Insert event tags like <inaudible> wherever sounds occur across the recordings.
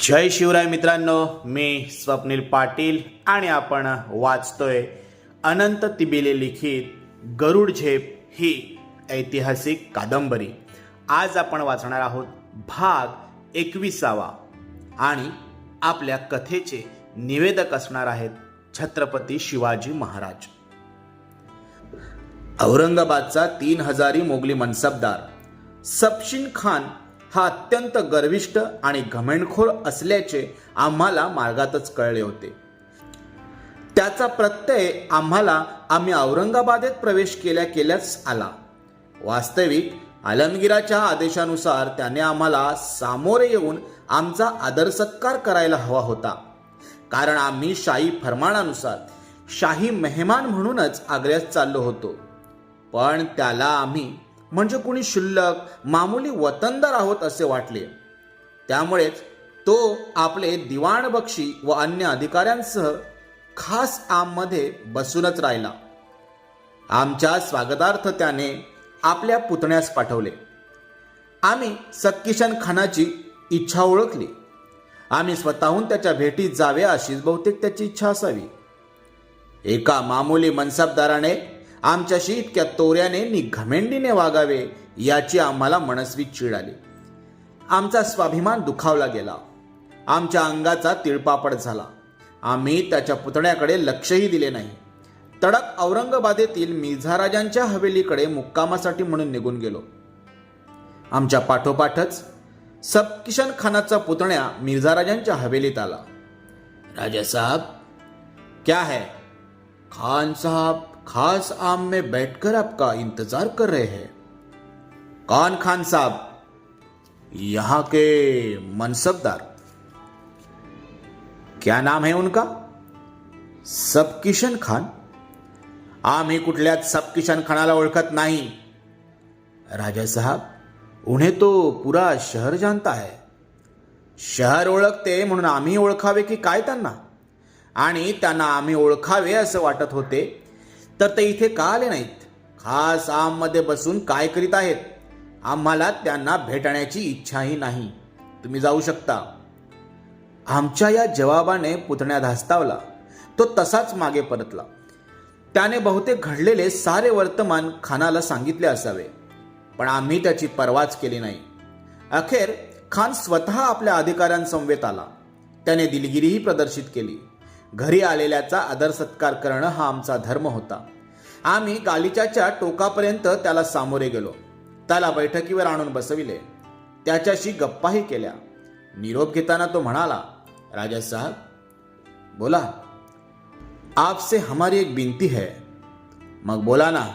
जय शिवराय मित्रांनो मी स्वप्नील पाटील आणि आपण वाचतोय अनंत तिबिले लिखित गरुड झेप ही ऐतिहासिक कादंबरी. आज आपण वाचणार आहोत भाग एकविसावा आणि आपल्या कथेचे निवेदक असणार आहेत छत्रपती शिवाजी महाराज. औरंगाबादचा तीन हजारी मोगली मनसबदार सपशिन खान हा अत्यंत गर्विष्ठ आणि घमेंडखोर असल्याचे आम्हाला मार्गातच कळले होते. त्याचा प्रत्यय आम्हाला आम्ही औरंगाबादेत प्रवेश केल्या केल्याच आला. वास्तविक आलमगिराच्या आदेशानुसार त्याने आम्हाला सामोरे येऊन आमचा आदर सत्कार करायला हवा होता. कारण आम्ही शाही फरमानानुसार शाही मेहमान म्हणूनच आग्र्यास चाललो होतो. पण त्याला आम्ही म्हणजे कुणी शुल्लक मामुली वतनदार आहोत असे वाटले. त्यामुळेच तो आपले दिवाण बक्षी व अन्य अधिकाऱ्यांसह खास आममध्ये बसूनच राहिला. आमच्या स्वागतार्थ त्याने आपल्या पुतण्यास पाठवले. आम्ही सत्किशन खानाची इच्छा ओळखली. आम्ही स्वतःहून त्याच्या भेटीत जावे अशीच बहुतेक त्याची इच्छा असावी. एका मामुली मनसबदाराने आमच्याशी इतक्या तोऱ्याने नि घमेंडीने वागावे याची आम्हाला मनस्वी चीड आली. आमचा स्वाभिमान दुखावला गेला. आमच्या अंगाचा तिळपापड झाला. आम्ही त्याच्या पुतण्याकडे लक्षही दिले नाही. तडक औरंगाबादेतील मिझाराजांच्या हवेलीकडे मुक्कामासाठी म्हणून निघून गेलो. आमच्या पाठोपाठच सबकिशन खानाचा पुतण्या मिर्झाराजांच्या हवेलीत आला. राजा साहब क्या है? खान साहब खास आम में बैठकर आपका इंतजार कर रहे हैं। कौन खान साहब यहाँ के मनसबदार। क्या नाम है उनका? सबकिशन खान। आम्ही कुठल्याच सबकिशन खानाला ओळखत नाही। राजा साहब उन्हें तो पुरा शहर जानता है। शहर ओळखते म्हणून आम्ही ओळखावे की काय त्यांना? आणि त्यांना आम्ही ओळखावे असं वाटत होते तर ते इथे का आले नाहीत? खास आममध्ये बसून काय करीत आहेत? आम्हाला त्यांना भेटण्याची इच्छाही नाही. तुम्ही जाऊ शकता. आमच्या या जवाबाने पुतण्या धास्तावला. तो तसाच मागे परतला. त्याने बहुतेक घडलेले सारे वर्तमान खानाला सांगितले असावे. पण आम्ही त्याची परवाच केली नाही. अखेर खान स्वतः आपल्या अधिकाऱ्यांसमवेत आला. त्याने दिलगिरीही प्रदर्शित केली. घरी आलेल्याचा आदर सत्कार करणं हा आमचा धर्म होता. आम्ही गालिच्याच्या टोकापर्यंत त्याला सामोरे गेलो. त्याला बैठकीवर आणून बसविले. त्याच्याशी गप्पाही केल्या. निरोप घेताना तो म्हणाला राजा साहब बोला. आपसे हमारी एक बिनती है. मग बोला ना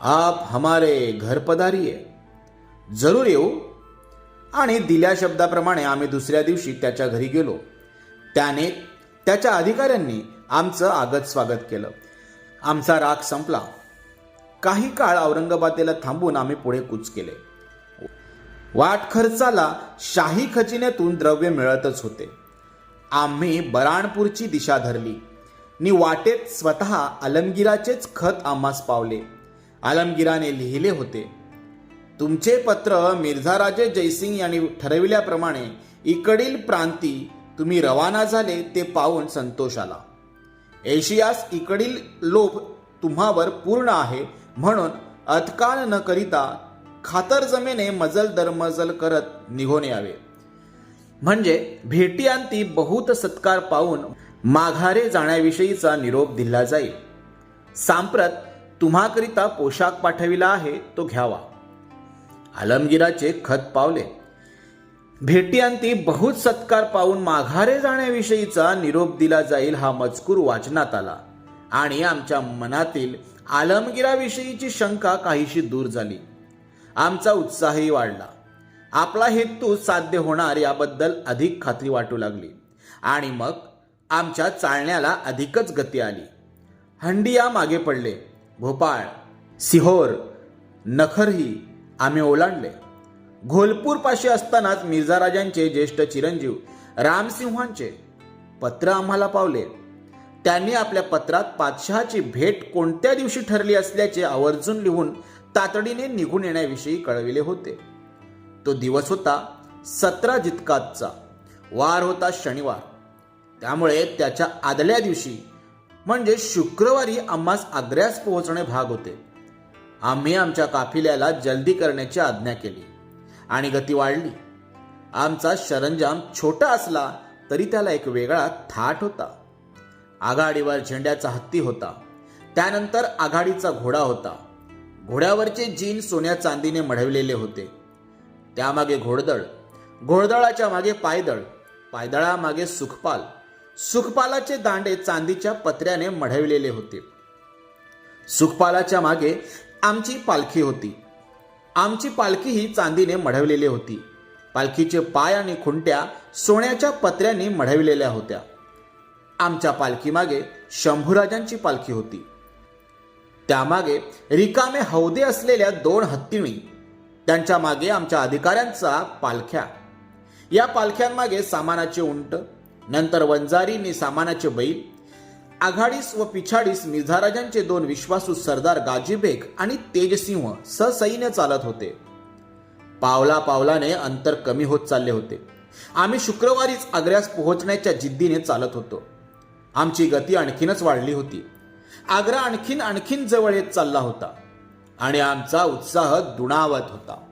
आप हमारे घर पधारिये जरूर येऊ. आणि दिल्या शब्दाप्रमाणे आम्ही दुसऱ्या दिवशी त्याच्या घरी गेलो. त्याने त्याच्या अधिकाऱ्यांनी आमचं आगत स्वागत केलं. आमचा राग संपला. काही काळ औरंगाबादेला थांबून आम्ही पुढे कूच केले. वाट खर्चाला शाही खजिन्यातून द्रव्य मिळतच होते. आम्ही बराणपूरची दिशा धरली. नि वाटेत स्वतः आलमगिराचेच खत आम्हास पावले. आलमगिराने लिहिले होते तुमचे पत्र मिर्झाराजे जयसिंग यांनी ठरविल्याप्रमाणे इकडील प्रांती तुम्ही रवाना झाले ते पाहून संतोष आला. एशियास इकडील लोभ तुम्हावर पूर्ण आहे म्हणून अतकान न करिता खातरजमेने मजल दरमजल करत निघून यावे. म्हणजे भेटीअंती बहुत सत्कार पाहून माघारे जाण्याविषयीचा निरोप दिला जाईल. सांप्रत तुम्हाकरिता पोशाख पाठविला आहे तो घ्यावा. आलमगिराचे खत पावले. भेटियांती बहुत सत्कार पाहून माघारे जाण्याविषयीचा निरोप दिला जाईल हा मजकूर वाचनात आला. आणि आमच्या मनातील आलमगिराविषयीची शंका काहीशी दूर झाली. आमचा उत्साहही वाढला. आपला हेतू साध्य होणार याबद्दल अधिक खात्री वाटू लागली. आणि मग आमच्या चालण्याला अधिकच गती आली. हंडिया मागे पडले. भोपाळ सिहोर नखरही आम्ही ओलांडले. घोलपूरपाशी असतानाच असतानाच मिर्झाराजांचे ज्येष्ठ चिरंजीव रामसिंहांचे पत्र आम्हाला पावले. त्यांनी आपल्या पत्रात पातशहाची भेट कोणत्या दिवशी ठरली असल्याचे आवर्जून लिहून तातडीने निघून येण्याविषयी कळविले होते. तो दिवस होता सतरा जितकाचा वार होता शनिवार. त्यामुळे त्याच्या आदल्या दिवशी म्हणजे शुक्रवारी आम्हास आग्र्यास पोहोचणे भाग होते. आम्ही आमच्या काफिल्याला जल्दी करण्याची आज्ञा केली. आणि गती वाढली. आमचा सरंजाम छोटा असला तरी त्याला एक वेगळा थाट होता. आघाडीवर झेंड्याचा हत्ती होता. त्यानंतर आघाडीचा घोडा होता. घोड्यावरचे जीन सोन्या चांदीने मढवलेले होते. त्यामागे घोडदळ घोडदळाच्या मागे पायदळ पायदळामागे सुखपाल. सुखपालाचे दांडे चांदीच्या पत्र्याने मढवलेले होते. सुखपालाच्या मागे आमची पालखी होती. आमची पालखी ही चांदीने मढवलेली होती. पालखीचे पाय आणि खुंट्या सोन्याच्या पत्र्यांनी मढविलेल्या होत्या. आमच्या पालखीमागे शंभूराजांची पालखी होती. त्यामागे रिकामे हौदे असलेल्या दोन हत्तीणी त्यांच्या मागे आमच्या अधिकाऱ्यांचा पालख्या. या पालख्यांमागे सामानाचे उंट नंतर वंजारीनी सामानाचे बैल आघाडीस व पिछाडीस मिझाराजांचे दोन विश्वासू सरदार गाजीबेग आणि तेजसिंह ससैन्य चालत होते. पावला पावलाने अंतर कमी होत चालले होते. आम्ही शुक्रवारीच आग्र्यास पोहोचण्याच्या जिद्दीने चालत होतो. आमची गती आणखीनच वाढली होती. आग्रा आणखीन आणखीन जवळ येत चालला होता आणि आमचा उत्साह दुणावत होता.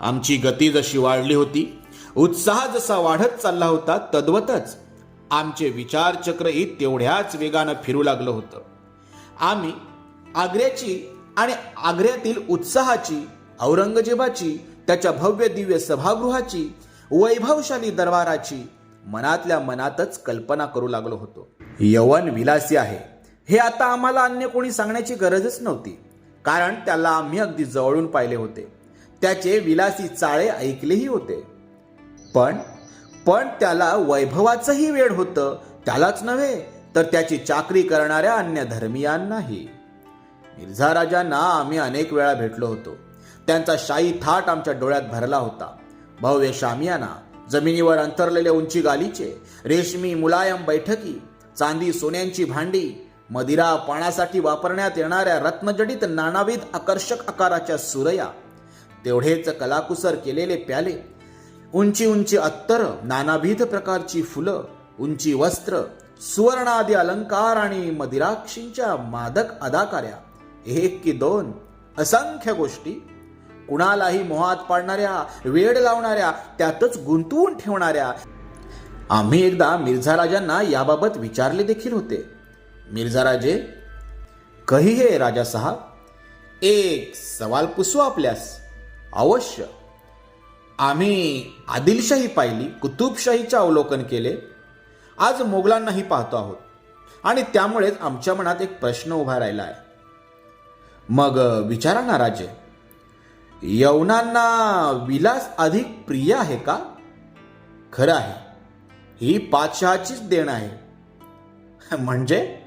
आमची गती जशी वाढली होती उत्साह जसा वाढत चालला होता तद्वतच आमचे विचारचक्रही तेवढ्याच वेगानं फिरू लागलं होतं. आम्ही आग्र्याची आणि आग्र्यातील उत्साहाची औरंगजेबाची त्याच्या भव्य दिव्य सभागृहाची वैभवशाली दरबाराची मनातल्या मनातच कल्पना करू लागलो होतो. यवन विलासी आहे. हे आता आम्हाला अन्य कोणी सांगण्याची गरजच नव्हती. कारण त्याला आम्ही अगदी जवळून पाहिले होते. त्याचे विलासी चाळे ऐकलेही होते. पण पण त्याला वैभवाचंही वेळ होतं. त्यालाच नव्हे तर त्याची चाकरी करणाऱ्या अन्य धर्मियांनाही. मिर्झा राजांना आम्ही अनेक वेळा भेटलो होतो. त्यांचा शाही थाट आमच्या डोळ्यात भरला होता. भव्य शामियाना जमिनीवर अंतरलेले उंची गालीचे रेशमी मुलायम बैठकी चांदी सोन्यांची भांडी मदिरा पाण्यासाठी वापरण्यात येणाऱ्या रत्नजडित नानाविध आकर्षक आकाराच्या सुरया तेवढेच कलाकुसर केलेले प्याले उंची उंची अत्तर नानाविध प्रकारची फुलं उंची वस्त्र सुवर्णादी अलंकार आणि मदिराक्षींच्या मादक अदाकार्या एक की दोन असंख्य गोष्टी. कुणालाही मोहात पाडणाऱ्या वेड लावणाऱ्या त्यातच गुंतवून ठेवणाऱ्या. आम्ही एकदा मिर्झा राजांना याबाबत विचारले देखील होते. मिर्झा राजे कही हे राजा साहब? एक सवाल पुसू आपल्यास. अवश्य. आम्ही आदिलशाही पाहिली कुतुबशाहीचे अवलोकन केले. आज मोगलांनाही पाहतो आहोत. आणि त्यामुळेच आमच्या मनात एक प्रश्न उभा राहिला आहे. मग विचारा ना राजे यवनांना विलास अधिक प्रिय आहे का? खरं आहे. ही पाचशहाचीच देण आहे. <laughs> म्हणजे?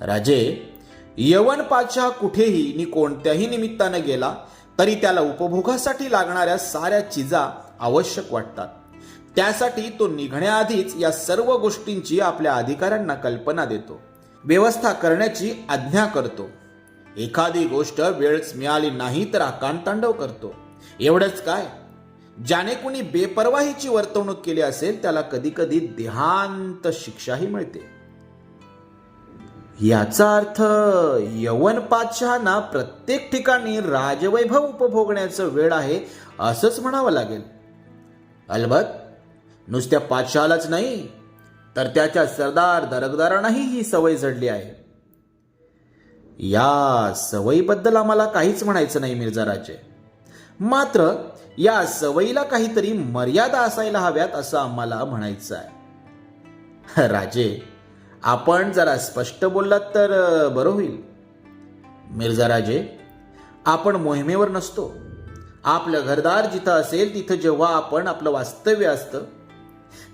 राजे यवन पाचशहा कुठेही नि कोणत्याही निमित्तानं गेला तरी त्याला उपभोगासाठी लागणाऱ्या साऱ्या चिजा आवश्यक वाटतात. त्यासाठी तो निघण्याआधीच या सर्व गोष्टींची आपल्या अधिकाऱ्यांना कल्पना देतो. व्यवस्था करण्याची आज्ञा करतो. एखादी गोष्ट वेळच मिळाली नाही तर आकांतांडव करतो. एवढंच काय? ज्याने कुणी बेपरवाहीची वर्तवणूक केली असेल त्याला कधी कधी देहांत शिक्षाही मिळते. याचा अर्थ यवन पातशहांना प्रत्येक ठिकाणी राजवैभव उपभोगण्याचं वेळ आहे असंच म्हणावं लागेल. अलबत नुसत्या पातशहालाच नाही तर त्याच्या सरदार दरकदारांनाही ही सवय जडली आहे. या सवयीबद्दल आम्हाला काहीच म्हणायचं नाही मिर्झा राजे. मात्र या सवयीला काहीतरी मर्यादा असायला हव्यात असं आम्हाला म्हणायचं आहे. राजे आपण जरा स्पष्ट बोललात तर बरं होईल. मिर्झा राजे आपण मोहिमेवर नसतो. आपलं घरदार जिथं असेल तिथं जेव्हा आपण आपलं वास्तव्य असतं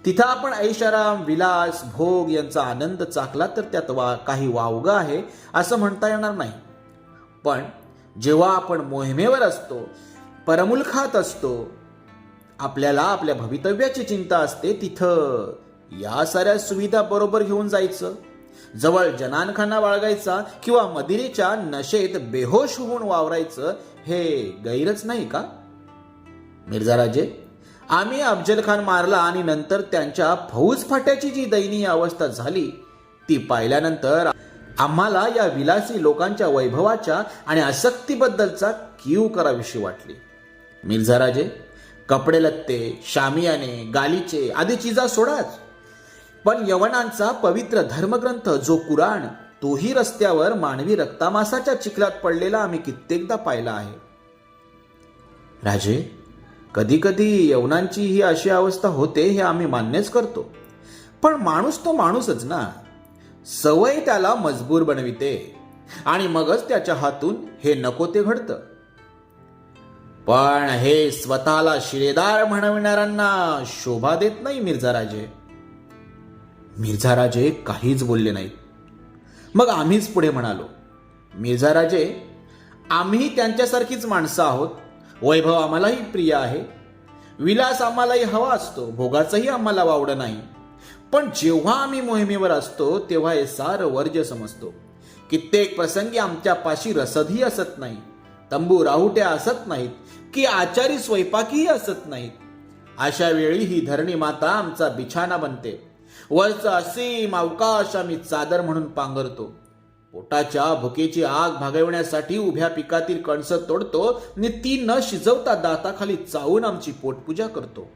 तिथं आपण ऐशाराम विलास भोग यांचा आनंद चाकला तर त्यात वा काही वावगं आहे असं म्हणता येणार नाही. पण जेव्हा आपण मोहिमेवर असतो परमुलखात असतो आपल्याला आपल्या भवितव्याची चिंता असते तिथं या साऱ्या सुविधा बरोबर घेऊन जायचं. जवळ जनानखाना बाळगायचा किंवा मदिरेच्या नशेत बेहोश होऊन वावरायचं हे गैरच नाही का? मिर्झा राजे आम्ही अफजल खान मारला आणि नंतर त्यांच्या फौज फाट्याची जी दयनीय अवस्था झाली ती पाहिल्यानंतर आम्हाला या विलासी लोकांच्या वैभवाच्या आणि आसक्तीबद्दलचा कीव कराविषयी वाटली. मिर्झा राजे कपडे लत्ते शामियाने गालीचे आदी चिजा सोडाच. पण यवनांचा पवित्र धर्मग्रंथ जो कुराण तोही रस्त्यावर मानवी रक्तामासाच्या चिखलात पडलेला आम्ही कित्येकदा पाहिला आहे. राजे कधी कधी यवनांची ही अशी अवस्था होते हे आम्ही मान्यच करतो. पण माणूस तो माणूसच ना. सवय त्याला मजबूर बनविते आणि मगच त्याच्या हातून हे नको ते घडतं. पण हे स्वतःला शिरेदार म्हणविणाऱ्यांना शोभा देत नाही मिर्झा राजे. मिर्झा राजे काहीच बोलले नाहीत. मग आम्हीच पुढे म्हणालो मिर्झा राजे आम्ही त्यांच्यासारखीच माणसं आहोत. वैभव आम्हालाही प्रिय आहे. विलास आम्हालाही हवा असतो. भोगाचंही आम्हाला वावडं नाही. पण जेव्हा आम्ही मोहिमेवर असतो तेव्हा हे सार वर्ज्य समजतो. कित्येक प्रसंगी आमच्या पाशी रसदही असत नाही तंबू राहुट्या असत नाहीत. की आचारी स्वयंपाकीही असत नाहीत. अशा वेळी ही धरणी माता आमचा बिछाना बनते. वरचा असीम अवकाश आम्ही चादर म्हणून पांघरतो. पोटाच्या भुकेची आग भागवण्यासाठी उभ्या पिकातील कणस तोडतो आणि ती न शिजवता दाताखाली चावून आमची पोटपूजा करतो.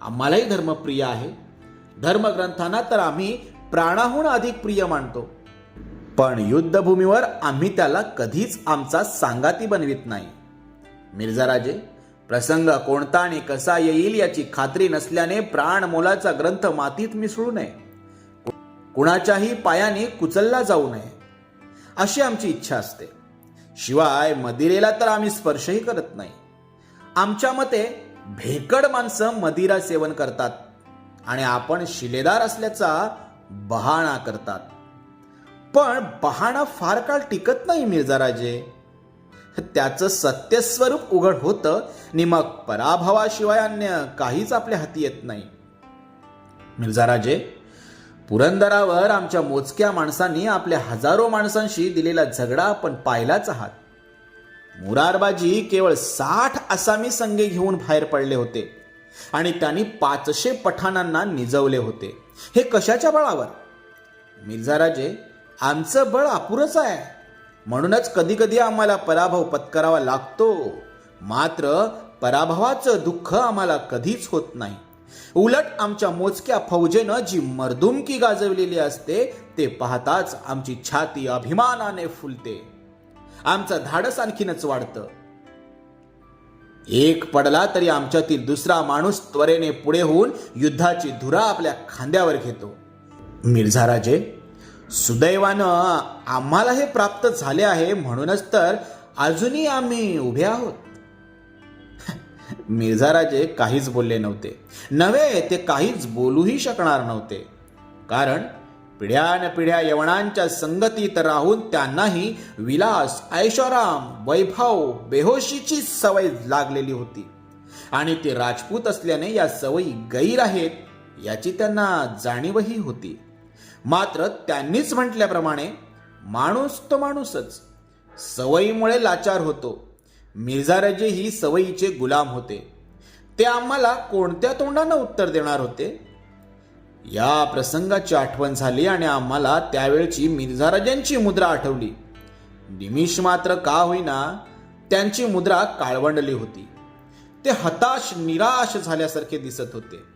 आम्हालाही धर्मप्रिय आहे. धर्मग्रंथांना तर आम्ही प्राणाहून अधिक प्रिय मानतो. पण युद्धभूमीवर आम्ही त्याला कधीच आमचा सांगाती बनवित नाही. मिर्झा राजे प्रसंग कोणता आणि कसा येईल याची खात्री नसल्याने प्राण मोलाचा ग्रंथ मातीत मिसळू नये. कुणाच्याही पायाने कुचलला जाऊ नये. अशी आमची इच्छा असते. शिवाय मदिरेला तर आम्ही स्पर्शही करत नाही. आमच्या मते भेकड माणसं मदिरा सेवन करतात आणि आपण शिलेदार असल्याचा बहाणा करतात. पण बहाणा फार काळ टिकत नाही मिर्झा राजे त्याचं सत्यस्वरूप उघड होतं आणि मग पराभवाशिवाय अन्य काहीच आपल्या हाती येत नाही. मिर्झा राजे पुरंदरावर आमच्या मोजक्या माणसांनी आपल्या हजारो माणसांशी दिलेला झगडा आपण पाहिलाच आहात. मुरारबाजी केवळ साठ आसामी संघे घेऊन बाहेर पडले होते आणि त्यांनी पाचशे पठाणांना निजवले होते. हे कशाच्या बळावर? मिर्झा राजे आमचं बळ अपुरच आहे. म्हणूनच कधीकधी आम्हाला पराभव पत्करावा लागतो. मात्र पराभवाचं दुःख आम्हाला कधीच होत नाही. उलट आमच्या मोजक्या फौजेनं जी मर्दुमकी गाजवलेली असते ते पाहताच आमची छाती अभिमानाने फुलते. आमचं धाडस आणखीनच वाढतं. एक पडला तरी आमच्यातील दुसरा माणूस त्वरेने पुढे होऊन युद्धाची धुरा आपल्या खांद्यावर घेतो. मिर्झा राजे सुदैवानं आम्हाला हे प्राप्त झाले आहे म्हणूनच तर अजूनही आम्ही उभे आहोत. मिर्झाराजे काहीच बोलले नव्हते. नव्हे ते काहीच बोलूही शकणार नव्हते. कारण पिढ्यान पिढ्या यवनांच्या संगतीत राहून त्यांनाही विलास ऐशोराम वैभव बेहोशीची सवय लागलेली होती. आणि ते राजपूत असल्याने या सवयी गैर आहेत याची त्यांना जाणीवही होती. मात्र त्यांनीच म्हटल्याप्रमाणे माणूस तो माणूसच. सवयीमुळे लाचार होतो. मिर्झाराजे ही सवयीचे गुलाम होते. ते आम्हाला कोणत्या तोंडानं उत्तर देणार होते? या प्रसंगाची आठवण झाली आणि आम्हाला त्यावेळची मिर्झाराजांची मुद्रा आठवली. निमिष मात्र का होईना त्यांची मुद्रा काळवंडली होती. ते हताश निराश झाल्यासारखे दिसत होते.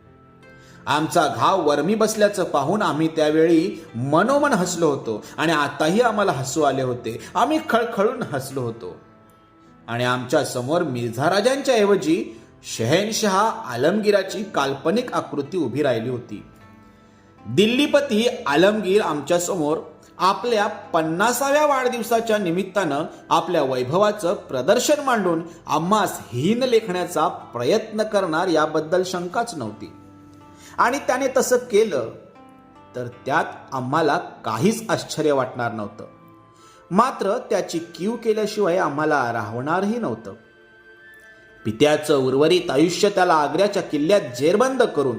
आमचा घाव वरमी बसल्याचं पाहून आम्ही त्यावेळी मनोमन हसलो होतो आणि आताही आम्हाला हसू आले होते. आम्ही खळखळून हसलो होतो. आणि आमच्यासमोर मिर्झा राजांच्या ऐवजी शहेनशहा आलमगिराची काल्पनिक आकृती उभी राहिली होती. दिल्लीपती आलमगीर आमच्यासमोर आपल्या पन्नासाव्या वाढदिवसाच्या निमित्तानं आपल्या वैभवाचं प्रदर्शन मांडून आम्हास हीन लेखण्याचा प्रयत्न करणार याबद्दल शंकाच नव्हती. आणि त्याने तसं केलं तर त्यात आम्हाला काहीच आश्चर्य वाटणार नव्हतं. मात्र त्याची कीव केल्याशिवाय आम्हाला राहणारही नव्हतं. पित्याचं उर्वरित आयुष्य त्याला आग्र्याच्या किल्ल्यात जेरबंद करून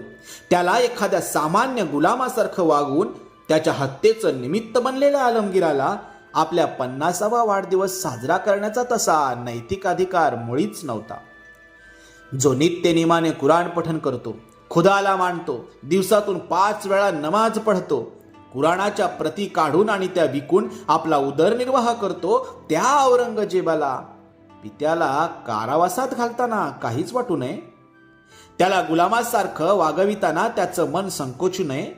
त्याला एखाद्या सामान्य गुलामासारखं वागवून त्याच्या हत्येचं निमित्त बनलेल्या आलमगिराला आपल्या पन्नासावा वाढदिवस साजरा करण्याचा तसा नैतिक अधिकार मुळीच नव्हता. जो नित्यनियमाने कुराण पठन करतो खुदाला मानतो दिवसातून पाच वेळा नमाज पढतो. कुराणाच्या प्रती काढून आणि त्या विकून आपला उदरनिर्वाह करतो. त्या औरंगजेबाला. पित्याला कारावासात घालताना काहीच वाटू नये. त्याला गुलामासारखं वागविताना त्याचं मन संकोचू नये.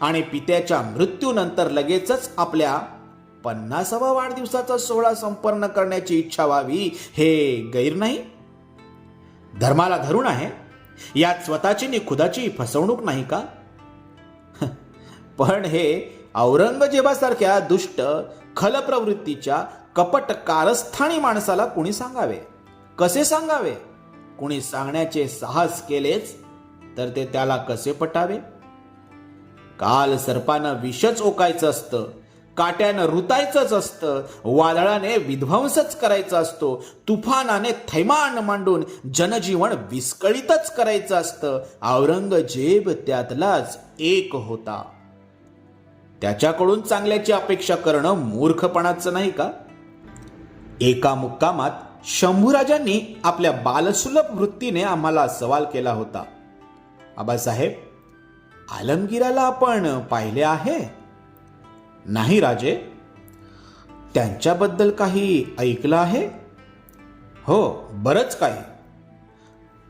आणि पित्याच्या मृत्यूनंतर लगेचच आपल्या पन्नासावा वाढदिवसाचा सोहळा संपन्न करण्याची इच्छा व्हावी हे गैर नाही. धर्माला धरून आहे. यात स्वतःची नि खुदाची फसवणूक नाही का? पण हे औरंगजेबासारख्या दुष्ट खल प्रवृत्तीच्या कपट कारस्थानी माणसाला कुणी सांगावे? कसे सांगावे? कुणी सांगण्याचे साहस केलेच तर ते त्याला कसे पटावे? काल सर्पानं विषच ओकायचं असतं. काट्यानं रुतायचंच असतं वादळाने विध्वंसच करायचा असतो तुफानाने थैमान मांडून जनजीवन विस्कळीतच करायचं असतं. औरंगजेब त्यातलाच एक होता. त्याच्याकडून चांगल्याची अपेक्षा करणं मूर्खपणाचं नाही का? एका मुक्कामात शंभूराजांनी आपल्या बालसुलभ वृत्तीने आम्हाला सवाल केला होता. आबासाहेब आलमगिराला आपण पाहिले आहे? नाही राजे. त्यांच्याबद्दल काही ऐकलं आहे? हो बरंच काही.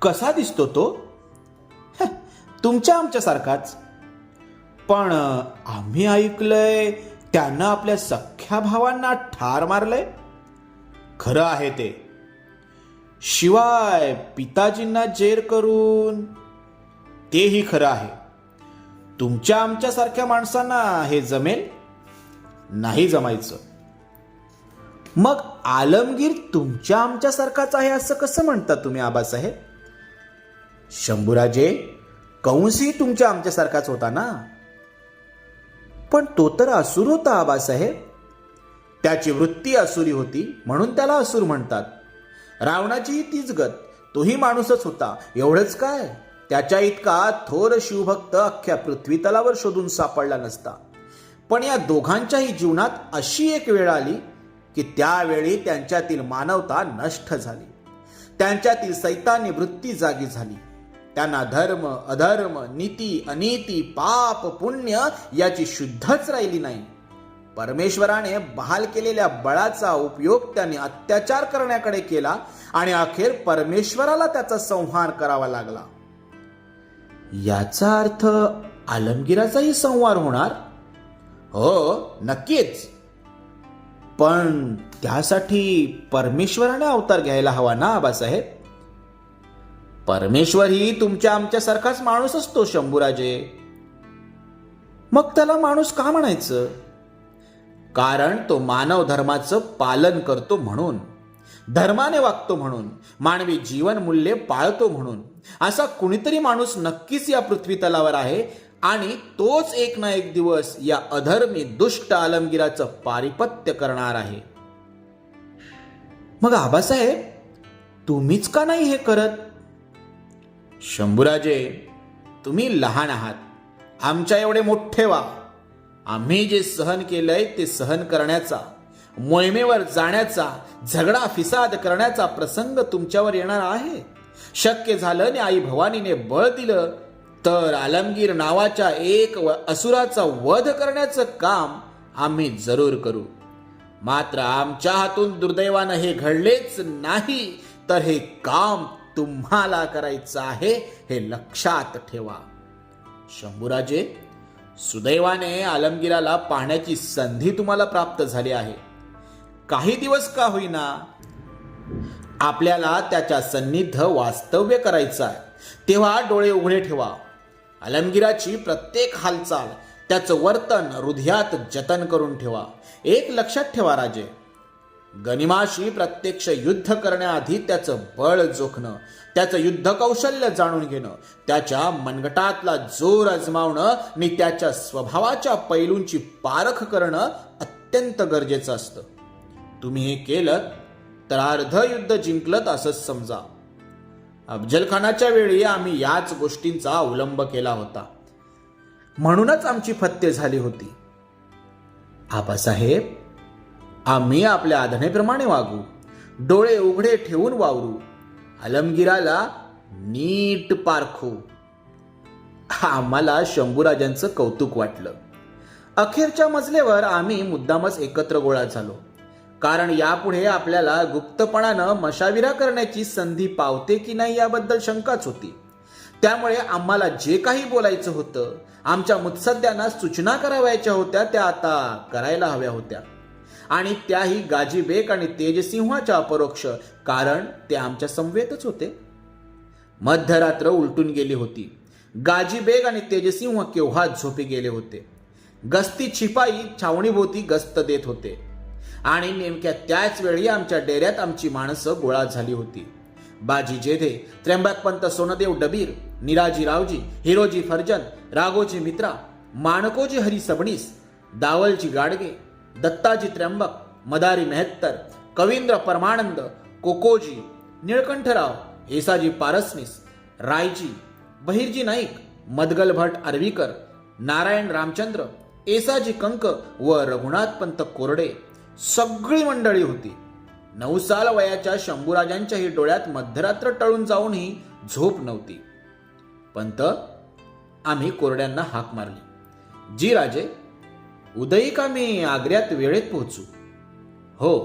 कसा दिसतो तो? तुमच्या आमच्यासारखाच. पण आम्ही ऐकलंय त्यानं आपल्या सख्ख्या भावांना ठार मारलंय. खरं आहे ते. शिवाय पिताजींना जेर करून तेही खरं आहे. तुमच्या आमच्यासारख्या माणसांना हे जमेल? नाही जमायचं. मग आलमगीर तुमच्या आमच्यासारखाच आहे असं कसं म्हणता तुम्ही आबासाहेब? शंभूराजे कंसही तुमच्या आमच्यासारखाच होता ना? पण तो तर असुर होता आबासाहेब. त्याची वृत्ती असुरी होती म्हणून त्याला असुर म्हणतात. रावणाचीही तीच गत तोही माणूसच होता. एवढंच काय? त्याच्या इतका थोर शिवभक्त अख्ख्या पृथ्वीतलावर शोधून सापडला नसता. पण या दोघांच्याही जीवनात अशी एक वेळ आली की त्यावेळी त्यांच्यातील मानवता नष्ट झाली. त्यांच्यातील सैतानी वृत्ती जागी झाली. त्यांना धर्म अधर्म नीती अनिती पाप पुण्य याची शुद्धच राहिली नाही. परमेश्वराने बहाल केलेल्या बळाचा उपयोग त्यांनी अत्याचार करण्याकडे केला आणि अखेर परमेश्वराला त्याचा संहार करावा लागला. याचा अर्थ आलमगिराचाही संहार होणार? हो नक्कीच. पण त्यासाठी परमेश्वराने अवतार घ्यायला हवा ना आबासाहेब परमेश्वर ही तुमच्या आमच्यासारखाच माणूस असतो शंभूराजे. मग त्याला माणूस का म्हणायचं? कारण तो मानव धर्माचं पालन करतो म्हणून धर्माने वागतो म्हणून मानवी जीवन मूल्ये पाळतो म्हणून. असा कुणीतरी माणूस नक्कीच या पृथ्वी तलावर आहे आणि तोच एक ना एक दिवस या अधर्मी दुष्ट आलमगिराचं पारिपत्य करणार आहे. मग आबासाहेब तुम्हीच का नाही हे करत? शंभूराजे तुम्ही लहान आहात. आमच्या एवढे मोठे व्हा. आम्ही जे सहन केलंय ते सहन करण्याचा मोहिमेवर जाण्याचा झगडा फिसाद करण्याचा प्रसंग तुमच्यावर येणार आहे. शक्य झालं आणि आई भवानीने बळ दिलं तर आलमगीर नावाच्या एक व- असुराचा वध करण्याचं काम आम्ही जरूर करू. मात्र आमच्या हातून दुर्दैवानं हे घडलेच नाही तर हे काम तुम्हाला करायचं आहे हे लक्षात ठेवा. शंभूराजे सुदैवाने आलमगिराला पाहण्याची संधी तुम्हाला प्राप्त झाली आहे. काही दिवस का होईना आपल्याला त्याच्या सन्निध वास्तव्य करायचं आहे. तेव्हा डोळे उघडे ठेवा. आलमगिराची प्रत्येक हालचाल त्याचं वर्तन हृदयात जतन करून ठेवा. एक लक्षात ठेवा राजे. गनिमाशी प्रत्यक्ष युद्ध करण्याआधी त्याचं बळ जोखणं त्याचं युद्ध कौशल्य जाणून घेणं त्याच्या मनगटातला जोर अजमावणं आणि त्याच्या स्वभावाच्या पैलूंची पारख करणं अत्यंत गरजेचं असतं. तुम्ही हे केलं तर अर्ध युद्ध जिंकलत असंच समजा. अफजलखानाच्या वेळी आम्ही याच गोष्टींचा अवलंब केला होता. म्हणूनच आमची फत्ते झाली होती. आबासाहेब आम्ही आपल्या आधनेप्रमाणे वागू. डोळे उघडे ठेवून वावरू. आलमगीराला नीट पारखू. आम्हाला शंभूराजांचं कौतुक वाटलं. अखेरच्या मजलेवर आम्ही मुद्दामच एकत्र गोळा झालो. कारण यापुढे आपल्याला गुप्तपणानं मशाविरा करण्याची संधी पावते की नाही याबद्दल शंकाच होती. त्यामुळे आम्हाला जे काही बोलायचं होतं आमच्या मुत्सद्यांना सूचना करावयाच्या होत्या त्या आता करायला हव्या होत्या. आणि त्याही गाजीबेग आणि तेजसिंहाच्या अपरोक्ष कारण ते आमच्या समवेतच होते. मध्यरात्र उलटून गेली होती. गाजीबेग आणि तेजसिंह केव्हा झोपी गेले होते? गस्ती छिपाई छावणीभोवती गस्त देत होते. आणि नेमक्या त्याच वेळी आमच्या डेऱ्यात आमची माणसं गोळा झाली होती. बाजी जेधे त्र्यंबकपंत सोनदेव डबीर निराजी रावजी हिरोजी फर्जन राघोजी मित्रा माणकोजी हरी सबणीस दावलजी गाडगे दत्ताजी त्र्यंबक मदारी मेहत्तर कवींद्र परमानंद कोकोजी निळकंठराव येसाजी पारसनीस रायजी बहिरजी नाईक मदगल भट आर्वीकर नारायण रामचंद्र एसाजी कंक व रघुनाथपंत कोरडे. सगळी मंडळी होती. नऊ साल वयाच्या शंभूराजांच्याही डोळ्यात मध्यरात्र टळून जाऊनही झोप नव्हती. पंत आम्ही कोरड्यांना हाक मारली. जी राजे उदयी का मी आग्र्यात वेळेत पोहोचू? हो.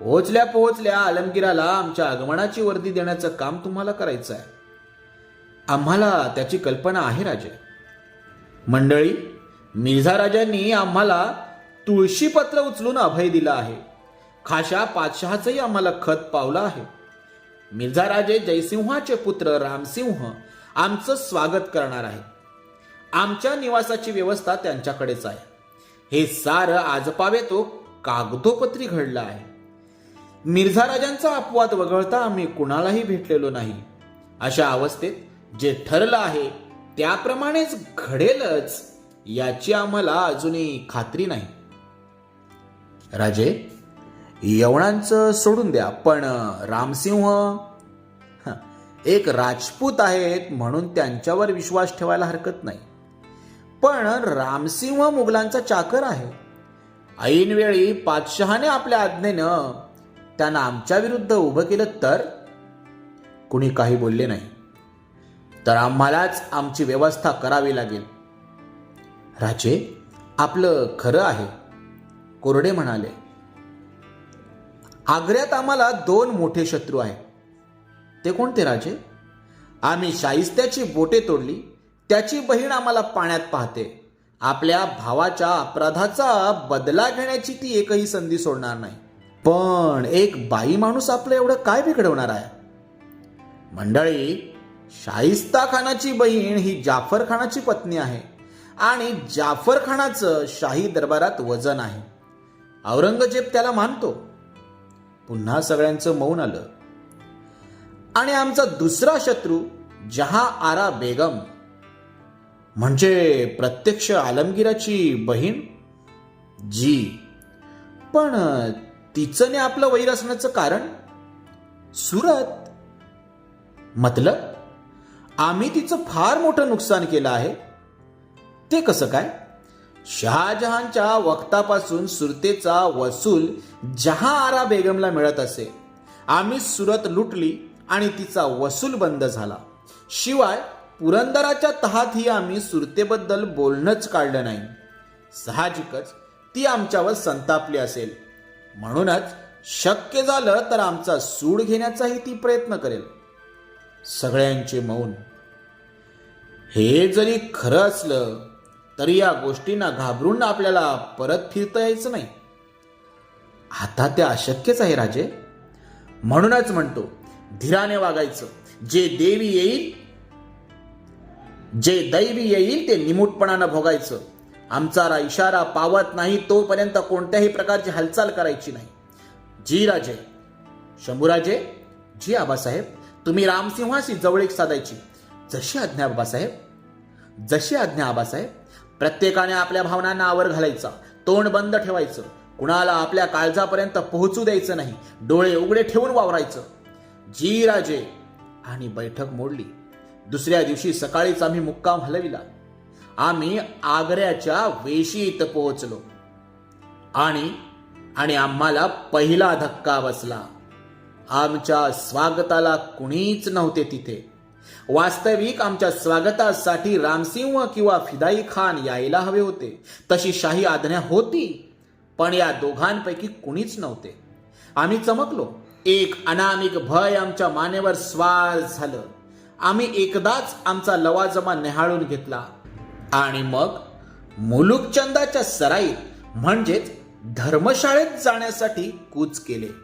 पोहोचल्या पोहोचल्या आलमगिराला आमच्या आगमनाची वर्दी देण्याचं काम तुम्हाला करायचं आहे. आम्हाला त्याची कल्पना आहे राजे. मंडळी मिर्झा राजांनी आम्हाला तुळशीपत्र उचलून अभय दिला आहे. खाशा पातशहाचंही आम्हाला खत पावलं आहे. मिर्झा राजे जयसिंहाचे पुत्र रामसिंह आमचं स्वागत करणार आहे आमच्या निवासाची व्यवस्था त्यांच्याकडेच आहे. हे सारं आजपावे तो कागदोपत्री घडलं आहे. मिर्झा राजांचा अपवाद वगळता आम्ही कुणालाही भेटलेलो नाही. अशा अवस्थेत जे ठरलं आहे त्याप्रमाणेच घडेलच याची आम्हाला अजूनही खात्री नाही. राजे यवणांचं सोडून द्या पण रामसिंह एक राजपूत आहेत म्हणून त्यांच्यावर विश्वास ठेवायला हरकत नाही. पण रामसिंह मुघलांचा चाकर आहे. ऐनवेळी पातशहाने आपल्या आज्ञेनं त्यांना आमच्या विरुद्ध उभं केलं तर? कुणी काही बोलले नाही. तर आम्हालाच आमची व्यवस्था करावी लागेल. राजे आपलं खरं आहे. कोरडे म्हणाले आग्र्यात आम्हाला दोन मोठे शत्रू आहेत. ते कोणते राजे? आम्ही शाहिस्त्याची बोटे तोडली त्याची बहीण आम्हाला पाण्यात पाहते. आपल्या भावाच्या अपराधाचा बदला घेण्याची ती एकही संधी सोडणार नाही. पण एक बाई माणूस आपलं एवढं काय बिघडवणार आहे? मंडळी शाहिस्ता खानाची बहीण ही जाफर खानाची पत्नी आहे आणि जाफर खानाचं शाही दरबारात वजन आहे. औरंगजेब त्याला मानतो. पुन्हा सगळ्यांचं मौन आलं. आणि आमचा दुसरा शत्रू जहा आरा बेगम म्हणजे प्रत्यक्ष आलमगिराची बहीण जी. पण तिचं आपलं वैर असण्याचं कारण? सुरत. मतलब आम्ही तिचं फार मोठं नुकसान केलं आहे. ते कसं काय? शहाजहानच्या वक्तापासून सुरतेचा वसूल जहा आरा बेगमला मिळत असे. आम्ही सुरत लुटली आणि तिचा वसूल बंद झाला. शिवाय पुरंदराच्या तहातही आम्ही सुरतेबद्दल बोलणंच काढलं नाही. साहजिकच ती आमच्यावर संतापली असेल. म्हणूनच शक्य झालं तर आमचा सूड घेण्याचाही ती प्रयत्न करेल. सगळ्यांचे मौन. हे जरी खरं असलं तरी या गोष्टींना घाबरून आपल्याला परत फिरता यायचं नाही. आता ते अशक्यच आहे राजे. म्हणूनच म्हणतो धीराने वागायचं. जे देवी येईल जे दैवी येईल ते निमूटपणानं भोगायचं. आमचा इशारा पावत नाही तोपर्यंत कोणत्याही प्रकारची हालचाल करायची नाही. जी राजे शंभूराजे जी आबासाहेब तुम्ही रामसिंहाशी जवळीक साधायची. जशी आज्ञा आबासाहेब जशी आज्ञा आबासाहेब प्रत्येकाने आपल्या भावनांना आवर घालायचा तोंड बंद ठेवायचं कुणाला आपल्या काळजापर्यंत पोहोचू द्यायचं नाही डोळे उघडे ठेवून वावरायचं. जी राजे आणि बैठक मोडली. दुसऱ्या दिवशी सकाळीच आम्ही मुक्काम हलविला. आम्ही आग्र्याच्या वेशीत पोहोचलो. आणि आणि आम्हाला पहिला धक्का बसला. आमच्या स्वागताला कुणीच नव्हते तिथे. वास्तविक आमच्या स्वागतासाठी रामसिंह किंवा फिदाई खान यायला हवे होते. तशी शाही आज्ञा होती पण या दोघांपैकी कुणीच नव्हते. आम्ही चमकलो. एक अनामिक भय आमच्या मानेवर स्वार झालं. आम्ही एकदाच आमचा लवाजमा निहाळून घेतला. आणि मग मुलुकचंदाच्या सराईत म्हणजेच धर्मशाळेत जाण्यासाठी कूच केले.